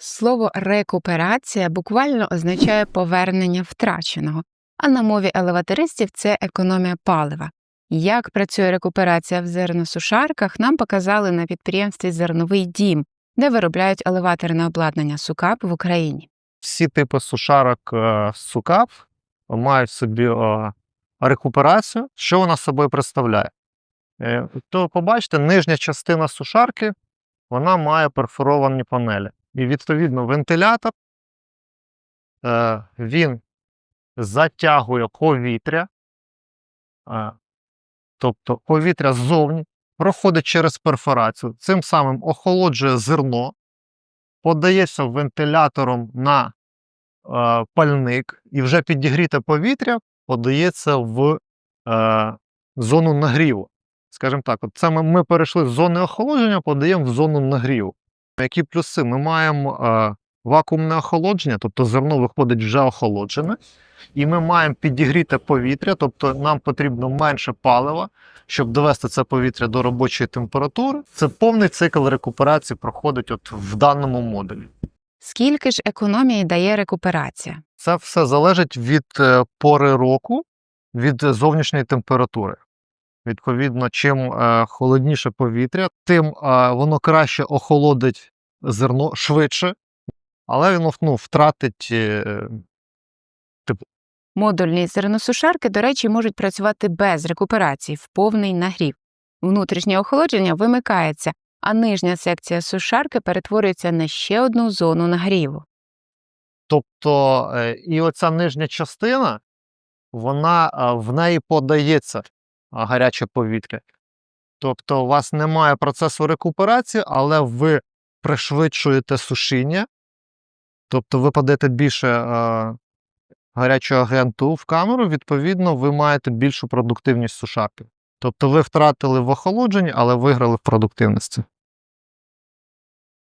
Слово рекуперація буквально означає повернення втраченого, а на мові елеватористів це економія палива. Як працює рекуперація в зерносушарках, нам показали на підприємстві Зерновий дім, де виробляють елеваторне обладнання СУКАП в Україні. Всі типи сушарок е, СУКАП мають собі е, рекуперацію. Що вона собою представляє? Е, То побачите, нижня частина сушарки вона має перфоровані панелі. І відповідно вентилятор е, він затягує повітря, е, тобто повітря ззовні, проходить через перфорацію, цим самим охолоджує зерно, подається вентилятором на е, пальник, і вже підігріте повітря подається в зону нагріву. Скажімо так, от саме ми перейшли з зони охолодження, подаємо в зону нагріву. Які плюси? Ми маємо е, вакуумне охолодження, тобто зерно виходить вже охолоджене, і ми маємо підігріте повітря, тобто нам потрібно менше палива, щоб довести це повітря до робочої температури. Це повний цикл рекуперації проходить от в даному модулі. Скільки ж економії дає рекуперація? Це все залежить від е, пори року, від зовнішньої температури. Відповідно, чим е, холодніше повітря, тим е, воно краще охолодить зерно швидше, але воно ну, втратить е, Модульні зерносушарки, до речі, можуть працювати без рекуперації в повний нагрів. Внутрішнє охолодження вимикається, а нижня секція сушарки перетворюється на ще одну зону нагріву. Тобто, і оця нижня частина, вона в неї подається гаряче повітря. Тобто, у вас немає процесу рекуперації, але ви пришвидшуєте сушіння, тобто ви подаєте більше е, гарячого агенту в камеру, відповідно, ви маєте більшу продуктивність сушарки. Тобто ви втратили в охолодженні, але виграли в продуктивності.